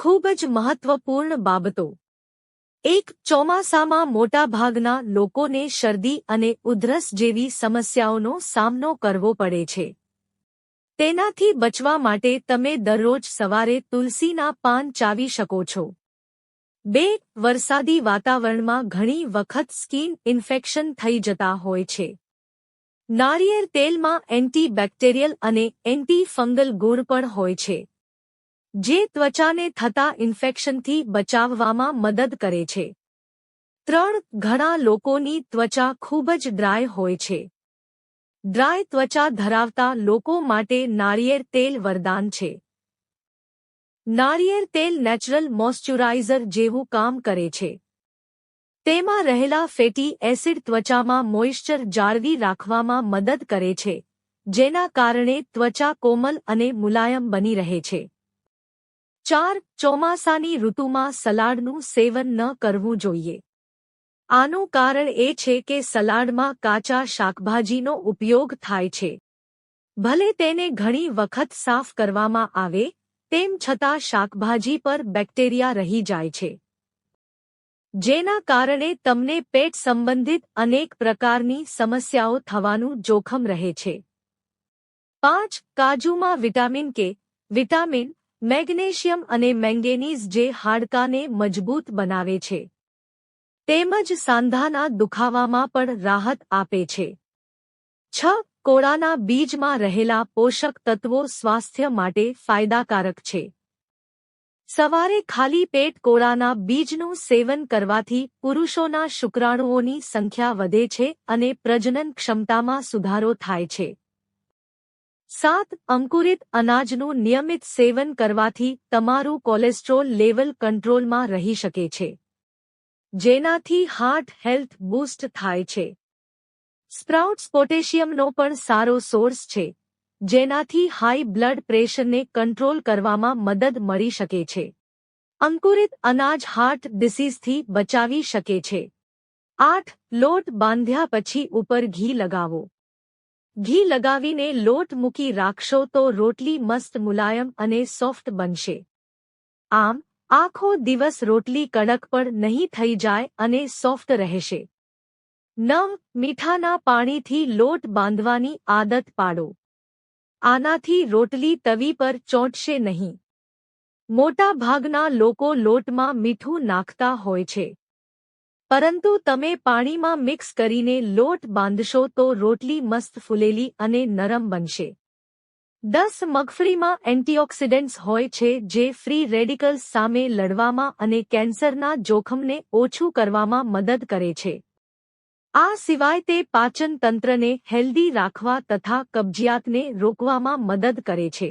ખૂબ જ મહત્વપૂર્ણ બાબતો. એક ચોમાસામાં મોટાભાગના લોકોને શરદી અને ઉધરસ જેવી સમસ્યાઓનો સામનો કરવો પડે છે. તેનાથી બચવા માટે તમે દરરોજ સવારે તુલસીના પાન ચાવી શકો છો. બે, વરસાદી વાતાવરણમાં ઘણી વખત સ્કિન ઇન્ફેક્શન થઈ જતા હોય છે. નારિયેળ તેલમાં એન્ટીબેક્ટેરિયલ અને એન્ટી ફંગલ ગુણ પણ હોય છે. જે ત્વચાને થતા ઇન્ફેક્શનથી બચાવવામાં મદદ કરે છે. ત્રણ, ઘણા લોકોની ત્વચા ખૂબ જ ડ્રાય હોય છે. ડ્રાય ત્વચા ધરાવતા લોકો માટે નાળિયેર તેલ વરદાન છે. નાળિયેર તેલ નેચરલ મોઇશ્ચરાઇઝર જેવું કામ કરે છે. તેમાં રહેલા ફેટી એસિડ ત્વચામાં મોઇશ્ચર જાળવી રાખવામાં મદદ કરે છે, જેના કારણે ત્વચા કોમલ અને મુલાયમ બની રહે છે. ચાર ચોમાસાની ઋતુમાં સલાડનું સેવન ન કરવું જોઈએ. આનું કારણ એ છે કે સલાડમાં કાચા શાકભાજીનો ઉપયોગ થાય છે. ભલે તેને ઘણી વખત સાફ કરવામાં આવે, તેમ છતાં શાકભાજી પર બેક્ટેરિયા રહી જાય છે. જેના કારણે તમને પેટ સંબંધિત અનેક પ્રકારની સમસ્યાઓ થવાનું જોખમ રહે છે. પાંચ, કાજુમાં વિટામિન કે, વિટામિન મેગ્નેશિયમ અને મેંગેનીઝ જે હાડકાને મજબૂત બનાવે છે. તેમજ સાંધાના દુખાવામાં પણ રાહત આપે છે. છ, કોળાના બીજમાં રહેલા પોષક તત્વો સ્વાસ્થ્ય માટે ફાયદાકારક છે. સવારે ખાલી પેટ કોળાના બીજનું સેવન કરવાથી પુરુષોના શુક્રાણુઓની સંખ્યા વધે છે અને પ્રજનન ક્ષમતામાં સુધારો થાય છે. સાત અંકુરિત અનાજનું નિયમિત સેવન કરવાથી તમારું કોલેસ્ટ્રોલ લેવલ કંટ્રોલમાં રહી શકે છે. જેનાથી હાર્ટ હેલ્થ બૂસ્ટ થાય છે. સ્પ્રાઉટ્સ પોટેશિયમનો પણ સારો સોર્સ છે, જેનાથી હાઈ બ્લડ પ્રેશરને કંટ્રોલ કરવામાં મદદ મળી શકે છે. અંકુરિત અનાજ હાર્ટ ડિસીઝથી બચાવી શકે છે. આઠ લોટ બાંધ્યા પછી ઉપર ઘી લગાવો. ઘી લગાવીને લોટ મૂકી રાખશો તો રોટલી મસ્ત મુલાયમ અને સોફ્ટ બનશે. આમ, આખો દિવસ રોટલી કડક પણ નહીં થઈ જાય અને સોફ્ટ રહેશે. નવ મીઠાના પાણીથી લોટ બાંધવાની આદત પાડો. આનાથી રોટલી તવી પર ચોંટશે નહીં. મોટા ભાગના લોકો લોટમાં મીઠું નાખતા હોય છે. પરંતુ તમે પાણીમાં મિક્સ કરીને લોટ બાંધશો તો રોટલી મસ્ત ફૂલેલી અને નરમ બનશે. દસ મગફળીમાં એન્ટીઓક્સિડન્ટ્સ હોય છે જે ફ્રી રેડિકલ્સ સામે લડવામાં અને કેન્સરના જોખમને ઓછું કરવામાં મદદ કરે છે. આ સિવાય તે પાચન તંત્રને હેલ્ધી રાખવા તથા કબજિયાતને રોકવામાં મદદ કરે છે.